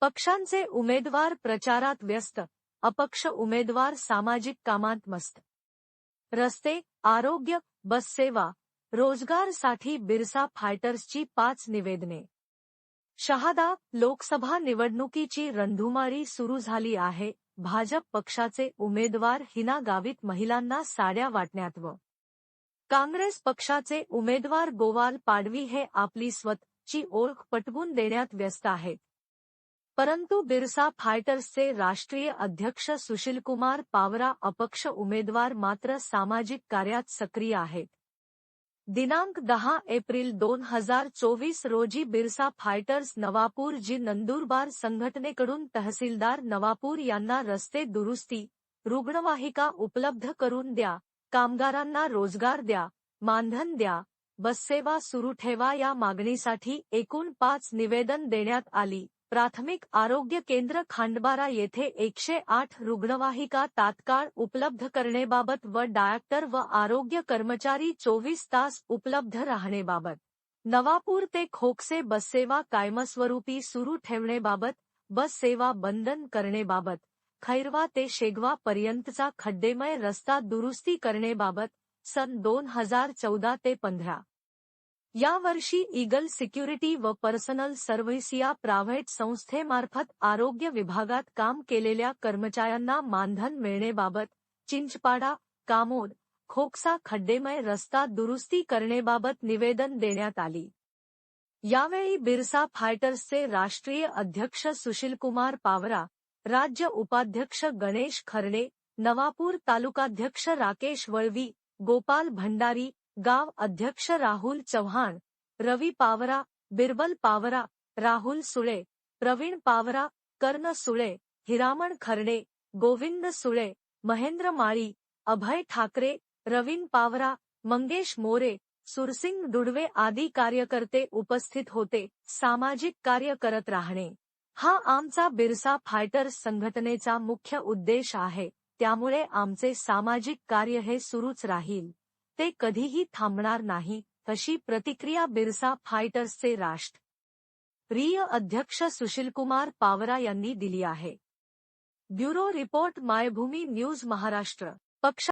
पक्षांचे उमेदवार प्रचारात व्यस्त, अपक्ष उमेदवार सामाजिक कामात मस्त. रस्ते, आरोग्य बससेवा रोजगारसाठी बिरसा फायटर्सची पाच निवेदने. शहादा लोकसभा निवडणुकीची रणधुमाळी सुरू झाली आहे, भाजप पक्षाचे उमेदवार हिना गावित महिलांना साड्या वाटण्यात व. काँग्रेस पक्षाचे उमेदवार गोवाल पाडवी हे आपली स्वतःची ओळख पटवून देण्यात व्यस्त आहेत. परंतु बिरसा फायटर्सचे राष्ट्रीय अध्यक्ष सुशीलकुमार पावरा अपक्ष उमेदवार मात्र सामाजिक कार्यात सक्रिय आहेत. दिनांक दहा एप्रिल दोन हजार चोवीस रोजी बिरसा फायटर्स नवापूर जी नंदुरबार संघटनेकडून तहसीलदार नवापूर यांना रस्ते दुरुस्ती रुग्णवाहिका उपलब्ध करून द्या कामगारांना रोजगार द्या मानधन द्या बससेवा सुरू ठेवा या मागणीसाठी एकूण पाच निवेदन देण्यात आली. प्राथमिक आरोग्य केंद्र खांडबारा येथे एकशे आठ रुग्णवाहिका तात्काळ उपलब्ध करण्याबाबत व डायरेक्टर व आरोग्य कर्मचारी चोवीस तास उपलब्ध राहण्याबाबत. नवापूर ते खोकसे बससेवा कायमस्वरूपी सुरू ठेवण्याबाबत बस सेवा बंधन करण्याबाबत, खैरवा ते शेगवा पर्यंतचा खड्डेमय रस्ता दुरुस्ती करण्याबाबत सन दोन हज़ार चौदा ते पंधरा. यावर्षी ईगल सिक्युरिटी व पर्सनल सर्व्हिस या प्रायव्हेट संस्थेमार्फत आरोग्य विभागात काम केलेल्या कर्मचाऱ्यांना मानधन मिळण्याबाबत चिंचपाडा, कामोद, खोकसा, खड्डेमय रस्ता दुरुस्ती करण्याबाबत निवेदन देण्यात आली. यावेळी बिरसा फायटर्सचे राष्ट्रीय अध्यक्ष सुशीलकुमार पावरा, राज्य उपाध्यक्ष गणेश खर्डे नवापूर तालुकाध्यक्ष राकेश वळवी, गोपाल भंडारी गाव अध्यक्ष राहुल चव्हाण रवी पावरा बिरबल पावरा राहुल सुळे प्रवीण पावरा कर्ण सुळे हिरामण खर्डे गोविंद सुळे महेंद्र माळी अभय ठाकरे रवीन पावरा मंगेश मोरे सुरसिंग दुडवे आदी कार्यकर्ते उपस्थित होते. सामाजिक कार्य करत राहणे. हा आमचा बिरसा फायटर्स संघटनेचा मुख्य उद्देश आहे. त्यामुळे आमचे सामाजिक कार्य हे सुरूच राहील. ते कधीही थांबणार नाही अशी प्रतिक्रिया बिरसा फायटर्सचे राष्ट्रीय अध्यक्ष सुशीलकुमार पावरा यांनी दिली आहे. Bureau report Maybhumi news Maharashtra पक्ष